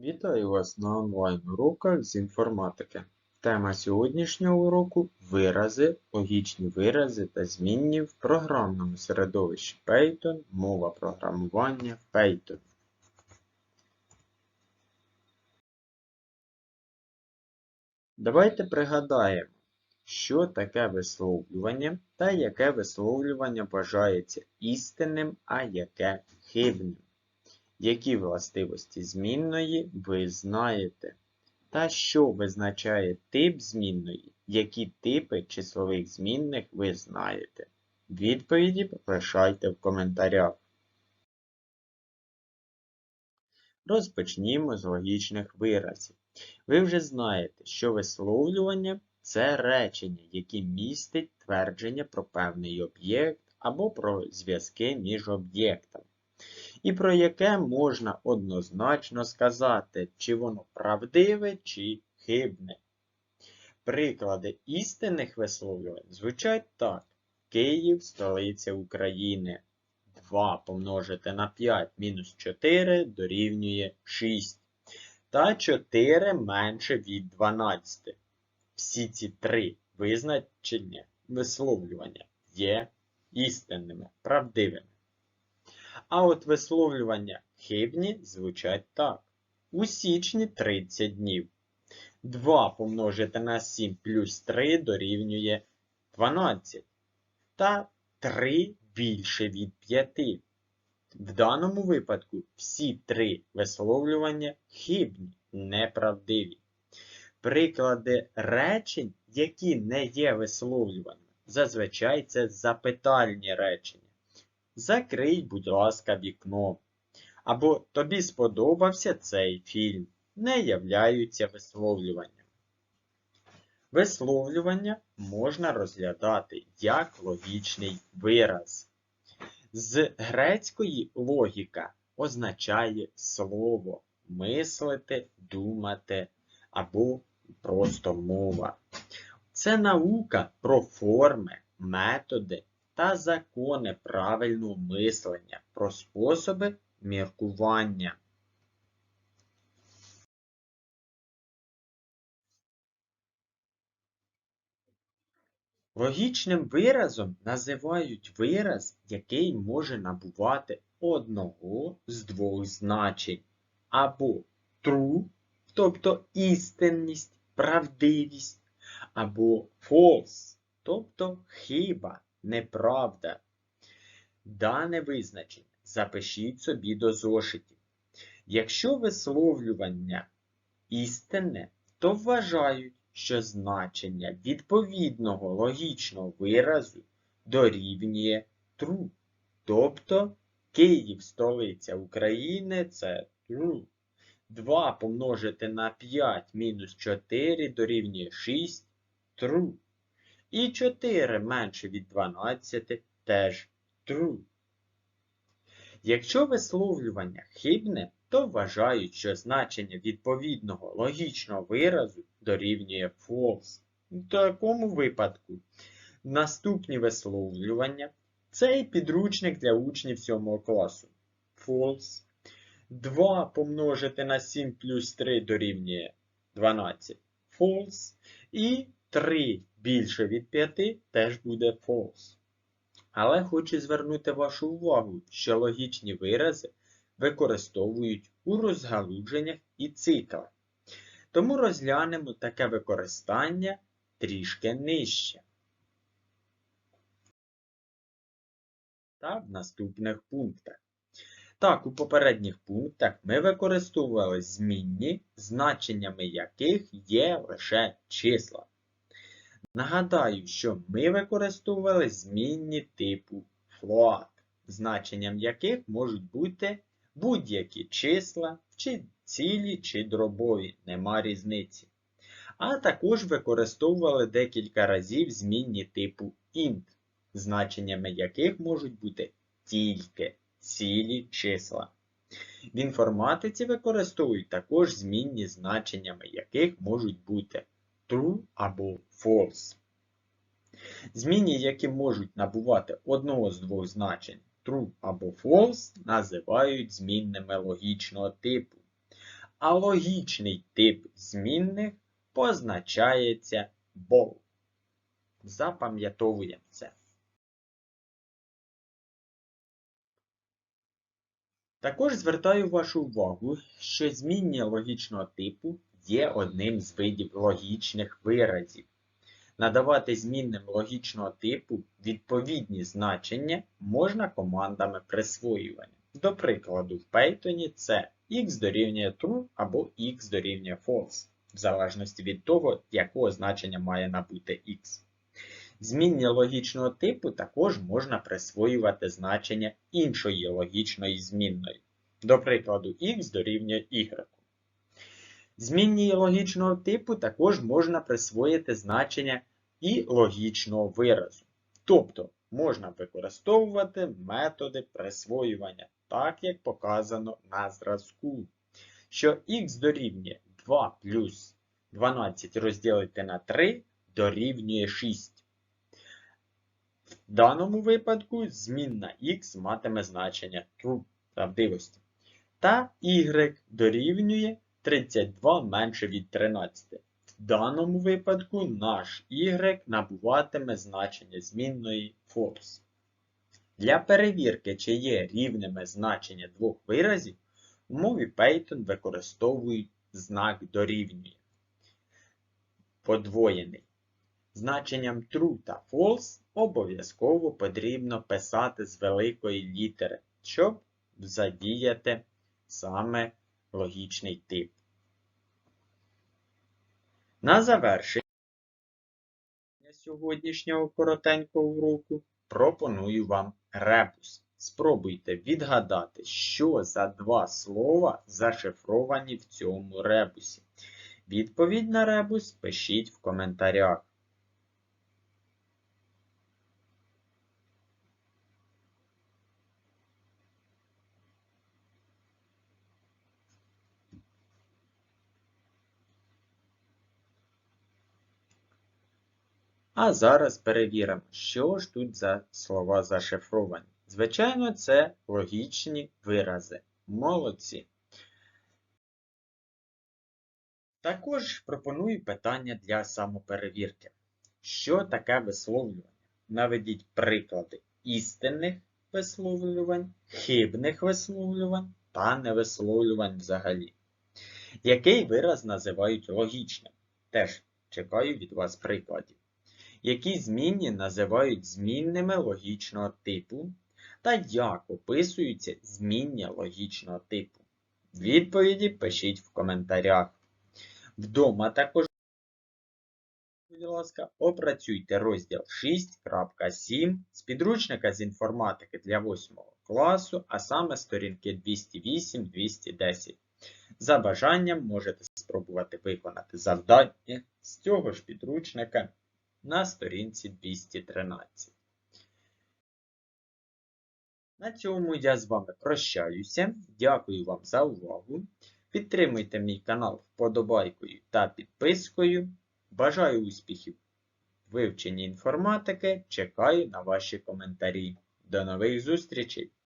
Вітаю вас на онлайн-уроках з інформатики. Тема сьогоднішнього уроку вирази, логічні вирази та змінні в програмному середовищі Python, мова програмування в Python. Давайте пригадаємо, що таке висловлювання та яке висловлювання вважається істинним, а яке хибним. Які властивості змінної ви знаєте? Та що визначає тип змінної, які типи числових змінних ви знаєте? Відповіді залишайте в коментарях. Розпочнімо з логічних виразів. Ви вже знаєте, що висловлювання це речення, які містить твердження про певний об'єкт або про зв'язки між об'єктами і про яке можна однозначно сказати, чи воно правдиве, чи хибне. Приклади істинних висловлювань звучать так. Київ столиця України. 2 помножити на 5 мінус 4 дорівнює 6. Та 4 менше від 12. Всі ці три визначення висловлювання є істинними, правдивими. А от висловлювання хибні звучать так. У січні 30 днів. 2 помножити на 7 плюс 3 дорівнює 12. Та 3 більше від 5. В даному випадку всі три висловлювання хибні, неправдиві. Приклади речень, які не є висловлюваннями, зазвичай це запитальні речення. Закрий, будь ласка, вікно. Або тобі сподобався цей фільм. Не являються висловлюванням. Висловлювання можна розглядати як логічний вираз. З грецької логіка означає слово мислити, думати або просто мова. Це наука про форми, методи та закони правильного мислення про способи міркування. Логічним виразом називають вираз, який може набувати одного з двох значень, або true, тобто істинність, правдивість, або false, тобто хиба неправда. Дане визначення запишіть собі до зошитів. Якщо висловлювання істинне, то вважають, що значення відповідного логічного виразу дорівнює true. Тобто Київ столиця України це true. 2 помножити на 5 мінус 4 дорівнює 6 true. І 4 менше від 12 теж true. Якщо висловлювання хибне, то вважають, що значення відповідного логічного виразу дорівнює false. У такому випадку наступні висловлювання це підручник для учнів 7 класу. False. 2 помножити на 7 плюс 3 дорівнює 12. False. І 3 більше від 5 теж буде false. Але хочу звернути вашу увагу, що логічні вирази використовують у розгалудженнях і циклах. Тому розглянемо таке використання трішки нижче. Та в наступних пунктах. Так, у попередніх пунктах ми використовували змінні, значеннями яких є лише числа. Нагадаю, що ми використовували змінні типу float, значенням яких можуть бути будь-які числа, чи цілі, чи дробові, нема різниці. А також використовували декілька разів змінні типу int, значеннями яких можуть бути тільки цілі числа. В інформатиці використовують також змінні значеннями яких можуть бути true або false. Зміни, які можуть набувати одного з двох значень true або false, називають змінними логічного типу. а логічний тип змінних позначається both. Запам'ятовуємо це. Також звертаю вашу увагу, що змінні логічного типу є одним з видів логічних виразів. Надавати змінним логічного типу відповідні значення можна командами присвоювання. До прикладу, в Python це x дорівнює true або x дорівнює false, в залежності від того, якого значення має набути x. Змінні логічного типу також можна присвоювати значення іншої логічної змінної. До прикладу, x дорівнює y. Змінні логічного типу також можна присвоїти значення і логічного виразу. Тобто можна використовувати методи присвоювання, так як показано на зразку, що x дорівнює 2 плюс 12 розділити на 3 дорівнює 6. В даному випадку змінна x матиме значення true правдивості. Та y дорівнює 32 менше від 13. В даному випадку наш y набуватиме значення змінної false. Для перевірки, чи є рівними значення двох виразів, в мові Python використовують знак дорівнює. Подвоєний. Значенням true та false обов'язково потрібно писати з великої літери, щоб задіяти саме логічний тип. На завершення сьогоднішнього коротенького уроку пропоную вам ребус. Спробуйте відгадати, що за два слова зашифровані в цьому ребусі. Відповідь на ребус пишіть в коментарях. А зараз перевіримо, що ж тут за слова зашифровані. Звичайно, це логічні вирази. Молодці. Також пропоную питання для самоперевірки. Що таке висловлювання? Наведіть приклади істинних висловлювань, хибних висловлювань та невисловлювань взагалі. Який вираз називають логічним? Теж чекаю від вас прикладів які змінні називають змінними логічного типу, та як описуються змінні логічного типу. Відповіді пишіть в коментарях. Вдома також, будь ласка, опрацюйте розділ 6.7 з підручника з інформатики для 8 класу, а саме сторінки 208-210. За бажанням можете спробувати виконати завдання з цього ж підручника на сторінці 213. На цьому я з вами прощаюся. Дякую вам за увагу. Підтримуйте мій канал вподобайкою та підпискою. Бажаю успіхів в вивченні інформатики. Чекаю на ваші коментарі. До нових зустрічей!